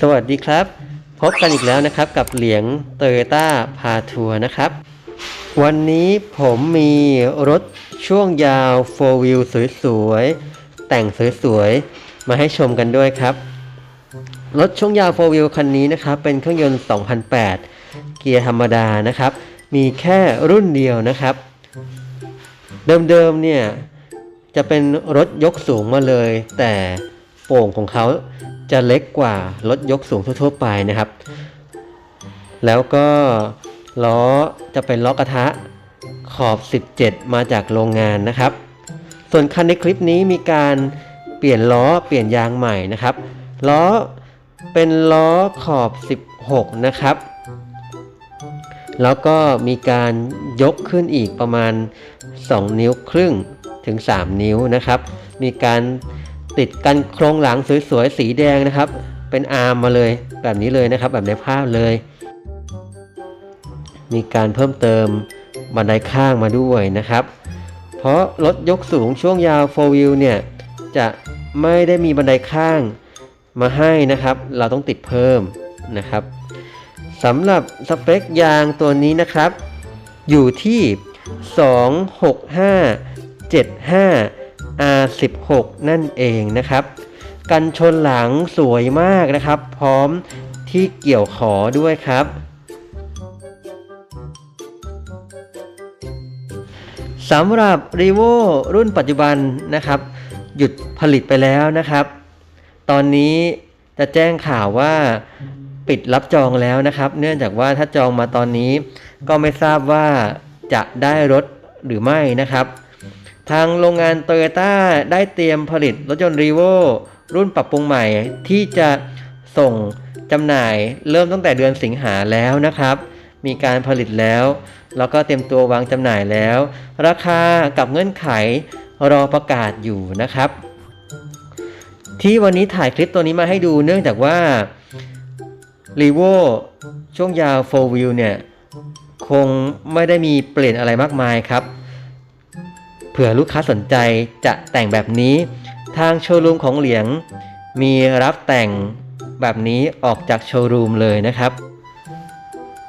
สวัสดีครับ พบกันอีกแล้วนะครับกับเหลียงโตโยต้าพาทัวร์นะครับ วันนี้ผมมีรถช่วงยาว 4 wheel สวยๆ แต่งสวยๆ มาให้ชมกันด้วยครับ รถช่วงยาว 4 wheel คันนี้นะครับ เป็นเครื่องยนต์ 2008 เกียร์ธรรมดานะครับ มีแค่รุ่นเดียวนะครับ เดิมๆเนี่ยจะเป็นรถยกสูงมาเลย แต่โป่งของเขา จะเล็กกว่ารถยกสูงทั่วๆไปนะครับ แล้วก็ล้อจะเป็นล้อกระทะขอบ 17 มาจากโรงงานนะครับ ส่วนคันในคลิปนี้มีการเปลี่ยนล้อเปลี่ยนยางใหม่นะครับ ล้อเป็นล้อขอบ 16 นะครับ แล้วก็มีการยกขึ้นอีกประมาณ 2 นิ้วครึ่งถึง 3 นิ้วนะครับ มีการ ติดกันโครงหลังสวยๆสีแดงนะครับ เป็นอาร์มมาเลยแบบนี้เลยนะครับ แบบในภาพเลย มีการเพิ่มเติมบันไดข้างมาด้วยนะครับ เพราะรถยกสูงช่วงยาว 4 wheel เนี่ยจะไม่ได้มีบันไดข้างมาให้นะครับ เราต้องติดเพิ่มนะครับสำหรับสเปคยางตัวนี้นะครับ อยู่ที่ 26575 R16 นั่นเองนะครับ กันชนหลังสวยมากนะครับ พร้อมที่เกี่ยวขอด้วยครับสำหรับ r e v o รุ่นปัจจุบันนะครับ หยุดผลิตไปแล้วนะครับ ตอนนี้จะแจ้งข่าวว่าปิดรับจองแล้วนะครับ เนื่องจากว่าถ้าจองมาตอนนี้ก็ไม่ทราบว่าจะได้รถหรือไม่นะครับ ทางโรงงานโตโยต้าได้เตรียมผลิตรถยนต์ r e v o รุ่นปรับปรุงใหม่ที่จะส่งจำหน่ายเริ่มตั้งแต่เดือนสิงหาแล้วนะครับ มีการผลิตแล้ว แล้วก็เตรียมตัววางจำหน่ายแล้ว ราคากับเงื่อนไขรอประกาศอยู่นะครับ ที่วันนี้ถ่ายคลิปตัวนี้มาให้ดูเนื่องจากว่า r e v o ช่วงยาว 4 wheel เนี่ย คงไม่ได้มีเปลี่ยนอะไรมากมายครับ เผื่อลูกค้าสนใจจะแต่งแบบนี้ ทางโชว์รูมของเหลียง มีรับแต่งแบบนี้ออกจากโชว์รูมเลยนะครับ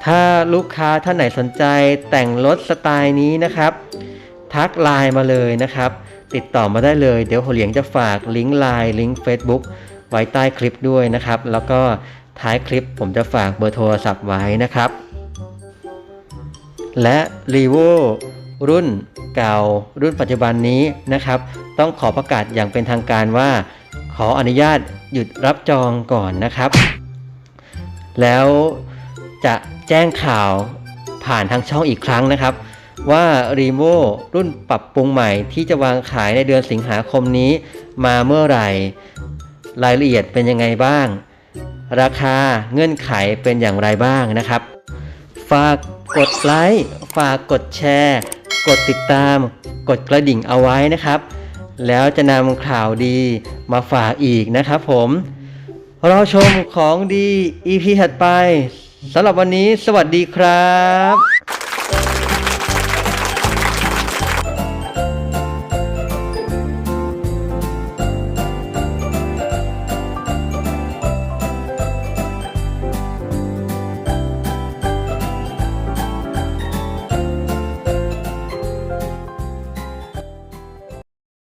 ถ้าลูกค้าท่านไหนสนใจแต่งรถสไตล์นี้นะครับ ทักไลน์มาเลยนะครับ ติดต่อมาได้เลย เดี๋ยวหัวเหลียงจะฝากลิงก์ไลน์ลิงก์ Facebook ไว้ใต้คลิปด้วยนะครับ แล้วก็ท้ายคลิปผมจะฝากเบอร์โทรศัพท์ไว้นะครับ และ r e v o รุ่นเก่า รุ่นปัจจุบันนี้นะครับ ต้องขอประกาศอย่างเป็นทางการว่า ขออนุญาตหยุดรับจองก่อนนะครับ แล้วจะแจ้งข่าวผ่านทางช่องอีกครั้งนะครับ ว่า r e v o รุ่นปรับปรุงใหม่ที่จะวางขายในเดือนสิงหาคมนี้ มาเมื่อไหร่ รายละเอียดเป็นยังไงบ้าง ราคาเงื่อนไขเป็นอย่างไรบ้างนะครับ ฝากกดไลค์ ฝากกดแชร์ กดติดตาม กดกระดิ่งเอาไว้นะครับ แล้วจะนำข่าวดีมาฝากอีกนะครับผมรอชมของดี EP ถัดไปสำหรับวันนี้สวัสดีครับ